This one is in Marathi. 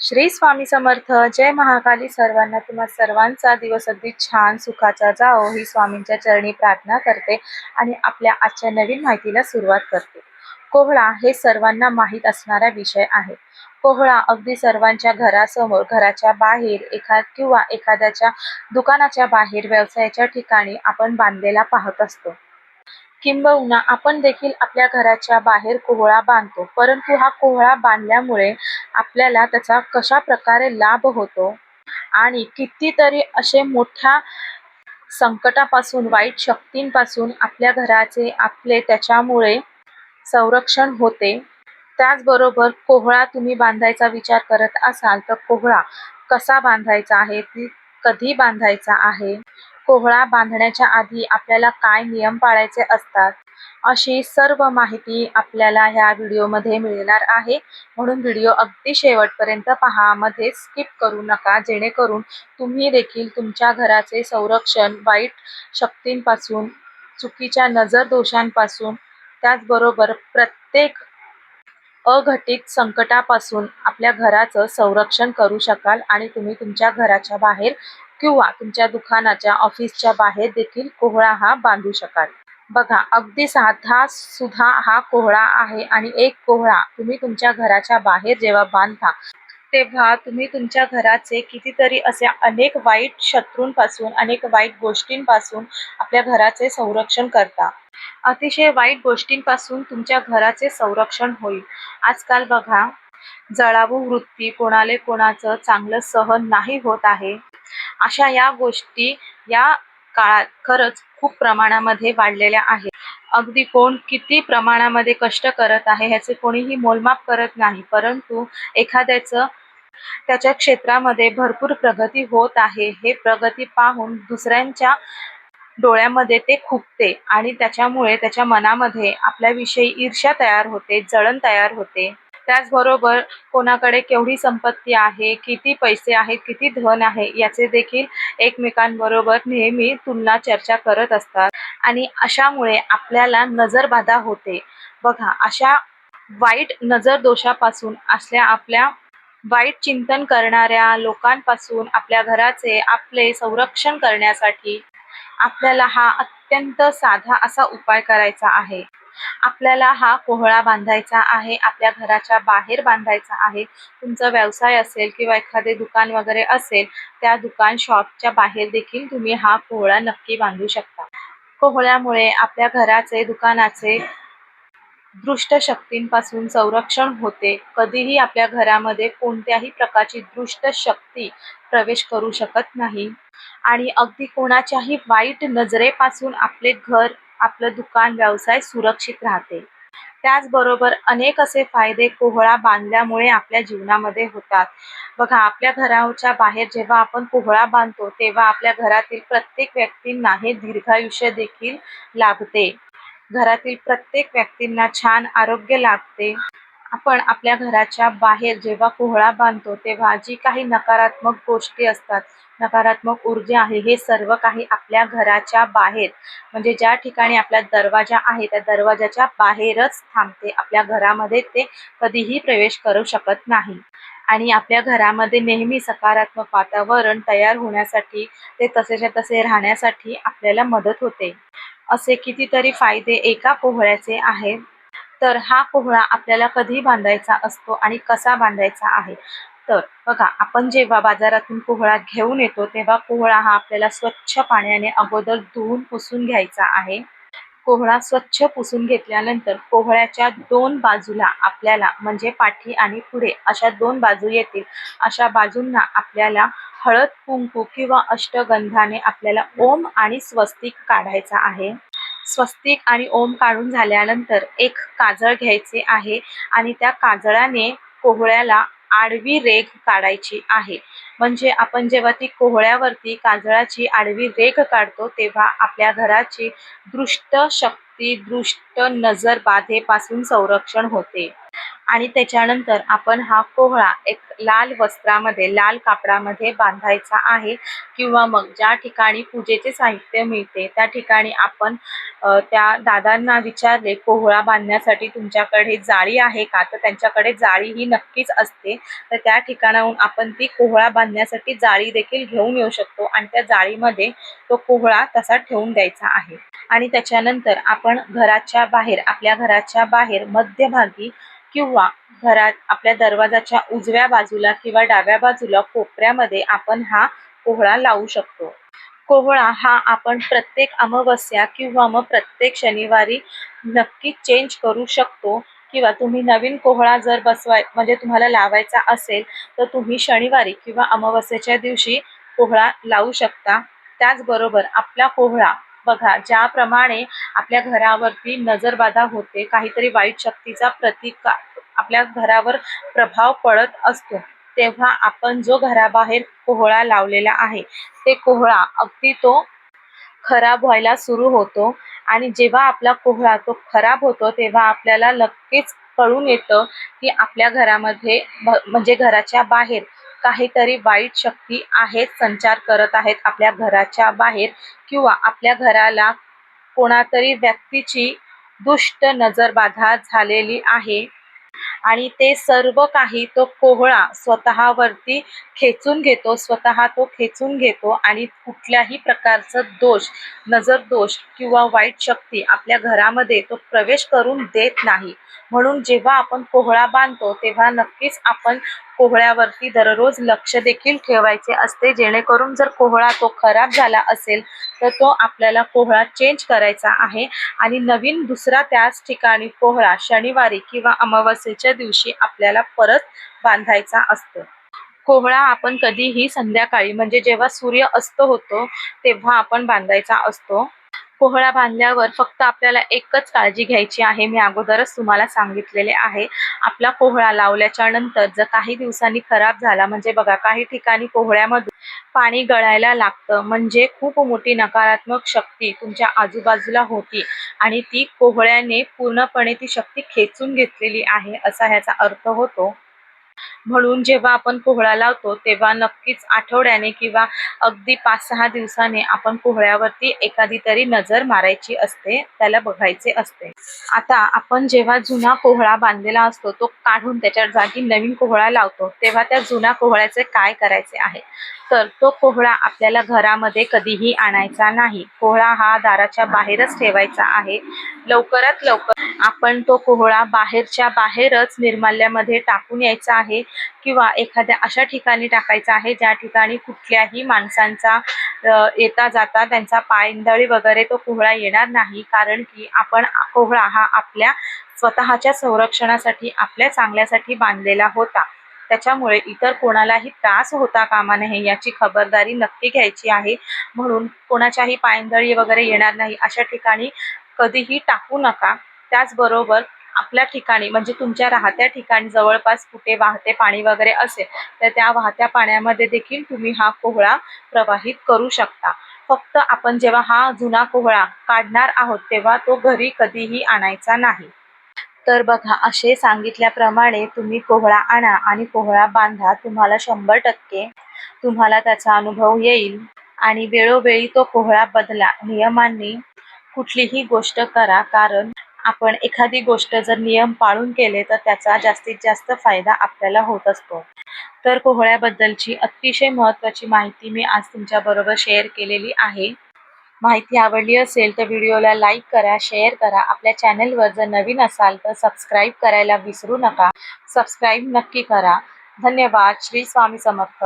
श्री स्वामी समर्थ. जय महाकाली सर्वांना. तुम्हा सर्वांचा दिवस अगदी छान सुखाचा जाओ ही स्वामींच्या चरणी प्रार्थना करते आणि आपल्या आजच्या नवीन माहितीला सुरुवात करते. कोहळा हे सर्वांना माहीत असणारा विषय आहे. कोहळा अगदी सर्वांच्या घरासमोर घराच्या बाहेर एखाद किंवा एखाद्याच्या दुकानाच्या बाहेर व्यवसायाच्या ठिकाणी आपण बांधलेला पाहत असतो. किंबहुना आपण देखील आपल्या घराच्या बाहेर कोहळा बांधतो. परंतु हा कोहळा बांधल्यामुळे आपल्याला त्याचा कशा प्रकारे लाभ होतो? आणि कितीतरी असे मोठ्या संकटापासून वाईट शक्तींपासून आपल्या घराचे आपले त्याच्यामुळे संरक्षण होते. त्याचबरोबर कोहळा तुम्ही बांधायचा विचार करत असाल तर कोहळा कसा बांधायचा आहे? ती कधी बांधायचा आहे? कोहळा बांधण्याच्या आधी आपल्याला काय नियम पाळायचे असतात? अशी सर्व माहिती आपल्याला ह्या व्हिडिओमध्ये मिळणार आहे. म्हणून व्हिडिओ अगदी शेवटपर्यंत पहा. मध्ये स्किप करू नका. जेणेकरून तुम्ही देखील तुमच्या घराचे संरक्षण वाईट शक्तींपासून चुकीच्या नजर दोषांपासून त्याचबरोबर प्रत्येक अघटित संकटापासून आपल्या घराचं संरक्षण करू शकाल आणि तुम्ही तुमच्या घराच्या बाहेर किंवा तुमच्या दुकानाच्या ऑफिसच्या बाहेर देखील कोहळा हा बांधू शकाल. बघा अगदी साधा सुद्धा हा कोहळा आहे आणि एक कोहळा तुम्ही तुमच्या घराच्या बाहेर जेव्हा बांधता तेव्हा तुम्ही तुमच्या घराचे कितीतरी असे अनेक वाईट शत्रूंपासून अनेक वाईट गोष्टींपासून आपल्या घराचे संरक्षण करता. अतिशय वाईट गोष्टींपासून तुमच्या घराचे संरक्षण होईल. आजकाल बघा जळावू वृत्ती कोणाले कोणाचं चांगलं सहन नाही होत आहे. अशा या गोष्टी या काळात खरंच खूप प्रमाणामध्ये वाढलेल्या आहेत. अगदी कोण किती प्रमाणामध्ये कष्ट करत आहे ह्याचे कोणीही मोलमाप करत नाही परंतु एखाद्याचं त्याच्या क्षेत्रामध्ये भरपूर प्रगती होत आहे हे प्रगती पाहून दुसऱ्यांच्या डोळ्यामध्ये ते खुपते आणि त्याच्यामुळे त्याच्या मनामध्ये आपल्याविषयी ईर्ष्या तयार होते जळण तयार होते. त्याचबरोबर कोणाकडे केवढी संपत्ती आहे किती पैसे आहेत किती धन आहे याचे देखील एकमेकांबरोबर नेहमी तुलना चर्चा करत असतात. आणि अशामुळे आपल्याला नजरबाधा होते. बघा अशा वाईट नजर दोषापासून असल्या आपल्या वाईट चिंतन करणाऱ्या लोकांपासून आपल्या घराचे आपले संरक्षण करण्यासाठी आपल्याला हा अत्यंत साधा असा उपाय करायचा आहे. आपल्याला हा कोहळा बांधायचा आहे आपल्या घराच्या बाहेर बांधायचा आहे. तुमचा व्यवसाय असेल किंवा एखादे दुकान वगैरे असेल त्या दुकान शॉपच्या बाहेर देखील तुम्ही हा कोहळा नक्की बांधू शकता. कोहळ्यामुळे आपल्या घराचे दुकानाचे दृष्ट शक्तींपासून संरक्षण होते. कधीही आपल्या घरामध्ये कोणत्याही प्रकारची दृष्ट शक्ती प्रवेश करू शकत नाही. आणि अगदी कोणाच्याही वाईट नजरेपासून आपले घर आपलं दुकान व्यवसाय सुरक्षित राहते. त्याचबरोबर अनेक असे फायदे कोहळा बांधल्यामुळे आपल्या जीवनामध्ये होतात. बघा आपल्या घराच्या बाहेर जेव्हा आपण कोहळा बांधतो तेव्हा आपल्या घरातील प्रत्येक व्यक्तींना हे दीर्घायुष्य देखील लाभते. घरातील प्रत्येक व्यक्तींना छान आरोग्य लाभते. आपण आपल्या घराच्या बाहेर जेव्हा कोहळा बांधतो तेव्हा जी काही नकारात्मक गोष्टी असतात नकारात्मक ऊर्जा आहे हे सर्व काही आपल्या घराच्या बाहेर म्हणजे ज्या ठिकाणी आपला दरवाजा आहे त्या दरवाजाच्या बाहेरच थांबते. आपल्या घरामध्ये ते कधीही प्रवेश करू शकत नाही. आणि आपल्या घरामध्ये नेहमी सकारात्मक वातावरण तयार होण्यासाठी ते तसेच्या तसे राहण्यासाठी आपल्याला मदत होते. असे कितीतरी फायदे एका कोहळ्याचे आहेत. तर हा पोहळा आपल्याला कधी बांधायचा असतो आणि कसा बांधायचा आहे? तर बघा आपण जेव्हा बाजारातून पोहळा घेऊन येतो तेव्हा पोहळा हा आपल्याला स्वच्छ पाण्याने अगोदर धुवून पुसून घ्यायचा आहे. कोहळा स्वच्छ पुसून घेतल्यानंतर कोहळ्याच्या दोन बाजूला आपल्याला म्हणजे पाठी आणि पुढे अशा दोन बाजू येतील. अशा बाजूंना आपल्याला हळद कुंकू किंवा अष्टगंधाने आपल्याला ओम आणि स्वस्तिक काढायचा आहे. स्वस्तिक आणि ओम काढून झाल्यानंतर एक काजळ घ्यायचे आहे आणि त्या काजळाने कोहळ्याला आडवी रेघ काढायची आहे. म्हणजे आपण जेव्हा ती कोहळ्यावरती काजळाची आडवी रेघ काढतो तेव्हा आपल्या घराची दृष्ट शक्ती दृष्ट नजर बाधेपासून संरक्षण होते. आणि त्याच्यानंतर आपण हा कोहळा एक लाल वस्त्रामध्ये लाल कापडामध्ये बांधायचा आहे. किंवा मग ज्या ठिकाणी पूजेचे साहित्य मिळते त्या ठिकाणी आपण त्या दादांना विचारले कोहळा बांधण्यासाठी तुमच्याकडे जाळी आहे का? तर त्यांच्याकडे जाळी ही नक्कीच असते. तर त्या ठिकाणाहून आपण ती कोहळा बांधण्यासाठी जाळी देखील घेऊन येऊ शकतो. आणि त्या जाळीमध्ये तो कोहळा तसा ठेवून द्यायचा आहे. आणि त्याच्यानंतर आपण घराच्या बाहेर आपल्या घराच्या बाहेर मध्यभागी किंवा घरात आपल्या दरवाजाच्या उजव्या बाजूला किंवा डाव्या बाजूला कोपऱ्यामध्ये आपण हा कोहळा लावू शकतो. कोहळा हा आपण प्रत्येक अमावस्या किंवा मग प्रत्येक शनिवारी नक्की चेंज करू शकतो. किंवा तुम्ही नवीन कोहळा जर बसवाय म्हणजे तुम्हाला लावायचा असेल तर तुम्ही शनिवारी किंवा अमावस्येच्या दिवशी कोहळा लावू शकता. त्याचबरोबर आपला कोहळा बघा ज्याप्रमाणे आपल्या घरावरती नजरबाधा होते काहीतरी वाईट शक्तीचा प्रतिकार आपल्या घरावर प्रभाव पडत असतो तेव्हा आपण जो घराबाहेर कोहळा लावलेला आहे ते कोहळा अगदी तो खराब व्हायला सुरू होतो आणि जेव्हा आपला कोहळा तो खराब होतो तेव्हा आपल्याला नक्कीच कळून येतं की आपल्या घरामध्ये म्हणजे घराच्या बाहेर काहीतरी वाईट शक्ती आहेत संचार करत आहेत आपल्या घराच्या बाहेर किंवा आपल्या घराला कोणातरी व्यक्तीची दुष्ट नजरबाधा झालेली आहे. आणि ते सर्व काही तो कोहळा स्वतःवरती खेचून घेतो स्वतः तो खेचून घेतो आणि कुठल्याही प्रकारचं दोष नजर दोष किंवा वाईट शक्ती आपल्या घरामध्ये तो प्रवेश करून देत नाही. म्हणून जेव्हा आपण कोहळा बांधतो तेव्हा नक्कीच आपण कोहळ्यावरती दररोज लक्ष देखील ठेवायचे असते. जेणेकरून जर कोहळा तो खराब झाला असेल तर तो आपल्याला कोहळा चेंज करायचा आहे. आणि नवीन दुसरा त्याच ठिकाणी कोहळा शनिवारी किंवा अमावस्येच्या दिवशी आपल्याला परत बांधायचा असतो. कोहळा आपण कधीही संध्याकाळी म्हणजे जेव्हा सूर्य अस्त होतो तेव्हा आपण बांधायचा असतो. पोहळा बांधल्यावर फक्त आपल्याला एकच काळजी घ्यायची आहे. मी अगोदरच तुम्हाला सांगितलेले आहे. आपला पोहळा लावल्याच्या नंतर जर काही दिवसांनी खराब झाला म्हणजे बघा काही ठिकाणी पोहळ्यामधून पाणी गळायला लागतं. म्हणजे खूप मोठी नकारात्मक शक्ती तुमच्या आजूबाजूला होती आणि ती कोहळ्याने पूर्णपणे ती शक्ती खेचून घेतलेली आहे असा ह्याचा अर्थ होतो. म्हणून जेव्हा आपण कोहळा लावतो तेव्हा नक्कीच आठवड्याने किंवा अगदी पाच सहा दिवसाने आपण कोहळ्यावरती एखादी तरी नजर मारायची असते त्याला बघायचे असते. आता आपण जेव्हा जुना कोहळा बांधलेला असतो तो काढून त्याच्या जागी नवीन कोहळा लावतो तेव्हा त्या जुन्या कोहळ्याचे काय करायचे आहे? तर तो कोहळा आपल्याला घरामध्ये कधीही आणायचा नाही. कोहळा हा दाराच्या बाहेरच ठेवायचा आहे. लवकरात लवकर आपण तो कोहळा बाहेरच्या बाहेरच निर्माल्यामध्ये टाकून यायचा आहे किंवा एखाद्या अशा ठिकाणी टाकायचा आहे ज्या ठिकाणी कुठल्याही माणसांचा येता जाता त्यांचा पायंदळी वगैरे तो कोहळा येणार नाही. कारण की आपण कोहळा हा आपल्या स्वतःच्या संरक्षणासाठी आपल्या चांगल्यासाठी बांधलेला होता. त्याच्यामुळे इतर कोणालाही त्रास होता कामा नये याची खबरदारी नक्की घ्यायची आहे. म्हणून कोणाच्याही पायंदळी वगैरे येणार नाही अशा ठिकाणी कधीही टाकू नका. त्याचबरोबर आपल्या ठिकाणी म्हणजे तुमच्या राहत्या ठिकाणी जवळपास कुठे वाहते पाणी वगैरे असेल तर त्या वाहत्या पाण्यामध्ये देखील तुम्ही हा कोहळा प्रवाहित करू शकता. फक्त आपण जेव्हा हा जुना कोहळा काढणार आहोत तेव्हा तो घरी कधीही आणायचा नाही. तर बघा असे सांगितल्याप्रमाणे तुम्ही कोहळा आणा आणि कोहळा बांधा तुम्हाला शंभर टक्के तुम्हाला त्याचा अनुभव येईल. आणि वेळोवेळी तो कोहळा बदला. नियमांनी कुठलीही गोष्ट करा कारण आपण एखादी गोष्ट जर नियम पाळून केले तर त्याचा जास्तीत जास्त फायदा आपल्याला होत असतो. तर कोहळ्याबद्दलची अतिशय महत्त्वाची माहिती मी आज तुमच्याबरोबर शेअर केलेली आहे. माहिती आवडली असेल तर व्हिडिओला लाईक करा शेअर करा. आपल्या चॅनलवर जर नवीन असाल तर सबस्क्राईब करायला विसरू नका. सबस्क्राईब नक्की करा. धन्यवाद. श्री स्वामी समर्थ.